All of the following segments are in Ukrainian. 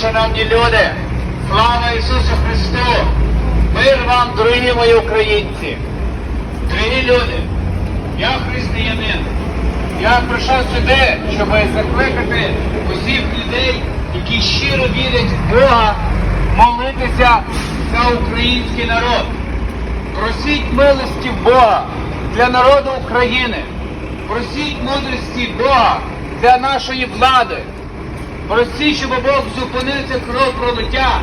шановні люди! Слава Ісусу Христу! Мир вам, дорогі мої українці! Дорогі люди! Я християнин. Я прийшов сюди, щоб закликати усіх людей, які щиро вірять в Бога, молитися за український народ. Просіть милості Бога для народу України. Просіть мудрості Бога для нашої влади. Просіть, щоб Бог зупинив це кровопролиття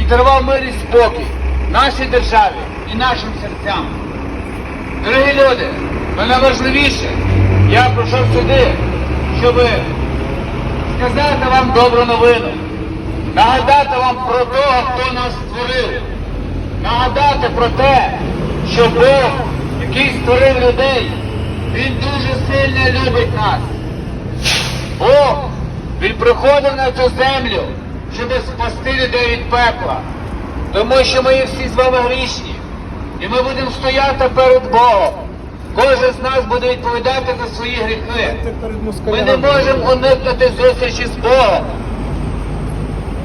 і дарував мир і спокій нашій державі і нашим серцям. Дорогі люди, але найважливіше, я прийшов сюди, щоб сказати вам добру новину, нагадати вам про того, хто нас створив, нагадати про те, що Бог, який створив людей, Він дуже сильно любить нас. Бог, Він приходив на цю землю, щоб спасти людей від пекла. Тому що ми всі з вами грішні. І ми будемо стояти перед Богом. Кожен з нас буде відповідати за свої гріхи. Ми не можемо уникнути зустрічі з Богом.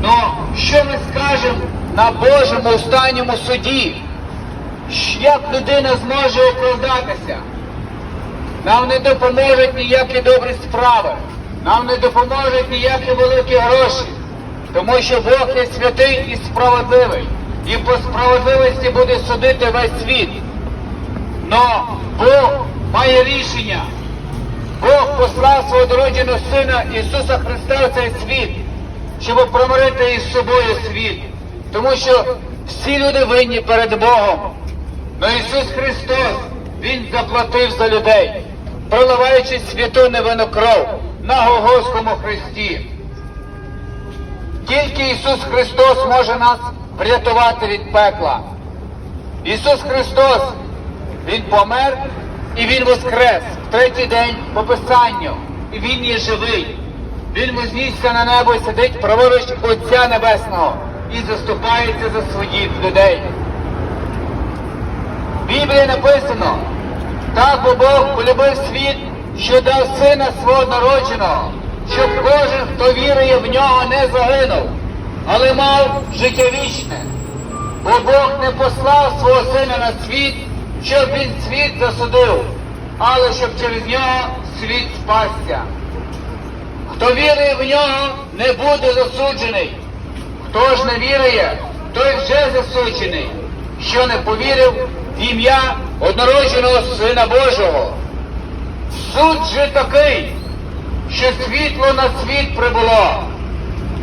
Ну, що ми скажемо на Божому останньому суді? Як людина зможе оправдатися? Нам не допоможуть ніякі добрі справи, нам не допоможуть ніякі великі гроші, тому що Бог є святий і справедливий, і по справедливості буде судити весь світ. Но Бог має рішення. Бог послав свого дородженого Сина Ісуса Христа в цей світ, щоб промирити із собою світ. Тому що всі люди винні перед Богом. Но Ісус Христос, Він заплатив за людей, проливаючи святу невинну кров на Голгофському Христі. Тільки Ісус Христос може нас врятувати від пекла. Ісус Христос, Він помер і Він воскрес в третій день по Писанню. І Він є живий. Він вознісся на небо і сидить праворуч Отця Небесного і заступається за своїх людей. В Біблії написано, так бо Бог полюбив світ, що дав сина свого народженого, щоб кожен, хто вірує в нього, не загинув, але мав життя вічне. Бо Бог не послав свого сина на світ, щоб він світ засудив, але щоб через нього світ спасся. Хто вірує в нього, не буде засуджений. Хто ж не вірує, той вже засуджений, що не повірив в ім'я однородженого Сина Божого. Суд же такий, що світло на світ прибуло.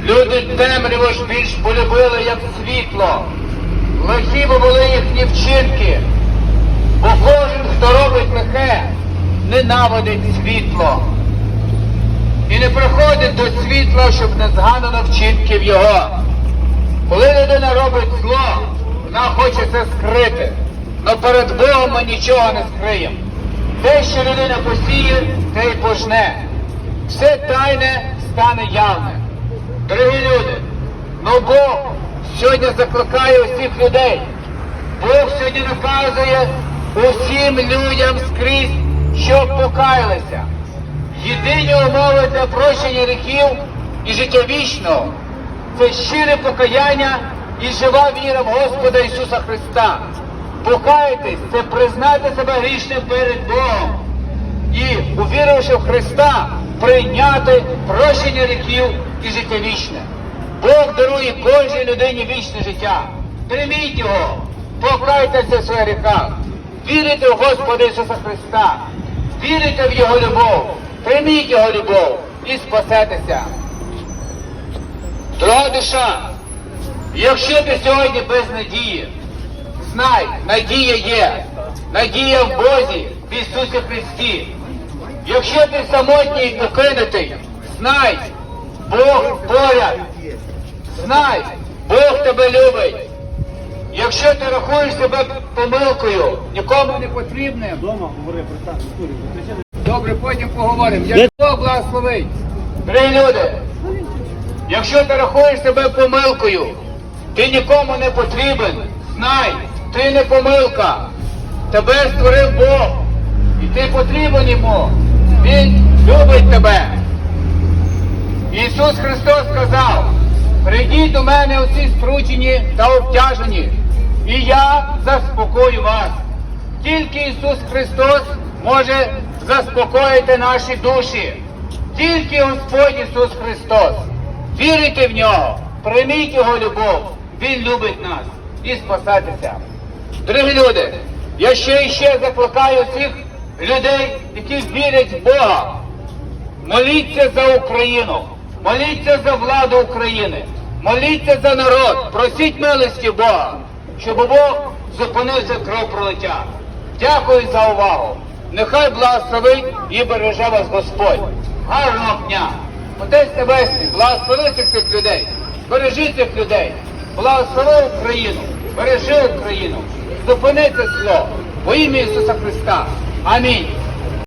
Люди темряву ж більш полюбили, як світло. Лихі бо були їхні вчинки, бо кожен, хто робить лихе, ненавидить світло. І не приходить до світла, щоб не згадано вчинків його. Коли людина робить зло, вона хоче це скрити. Но перед Богом ми нічого не скриємо. Те, що людина посіє, те й пожне. Все тайне стане явне. Дорогі люди, ну Бог сьогодні закликає усіх людей. Бог сьогодні наказує усім людям скрізь, щоб покаялися. Єдині умови для прощення гріхів і життя вічного це щире покаяння і жива віра в Господа Ісуса Христа. Покаятись це признати себе грішним перед Богом і, увіривши в Христа, прийняти прощення гріхів і життя вічне. Бог дарує кожній людині вічне життя. Прийміть його, покайтеся в своїх гріхах, вірите в Господа Ісуса Христа, вірите в Його любов, прийміть Його любов і спасетеся. Дорога душа, якщо ти сьогодні без надії, знай, надія є, надія в Бозі, в Ісусі Христі. Якщо ти самотній і покинутий, знай, Бог поряд. Знай, Бог тебе любить. Якщо ти рахуєш себе помилкою, нікому не потрібним, Дома говори про так історію. Добре, потім поговоримо. Як Бог благословить. Дорогі люди, якщо ти рахуєш себе помилкою, ти нікому не потрібен. Знай, ти не помилка. Тебе створив Бог. І ти потрібен йому. Він любить тебе. Ісус Христос сказав, Прийдіть до мене усі скручені та обтяжені, і я заспокою вас. Тільки Ісус Христос може заспокоїти наші душі. Тільки Господь Ісус Христос. Вірите в нього, прийміть Його любов. Він любить нас і спасайтеся. Дорогі люди, я ще і ще закликаю всіх людей, які вірять в Бога. Моліться за Україну, моліться за владу України, моліться за народ, просіть милості Бога, щоб Бог зупинився кровопролиття. Дякую за увагу. Нехай благословить і береже вас Господь. Гарного дня! Отець Небесний, благослови цих людей, бережи цих людей, благослови Україну, бережи Україну, зупини це зло во ім'я Ісуса Христа. Амінь.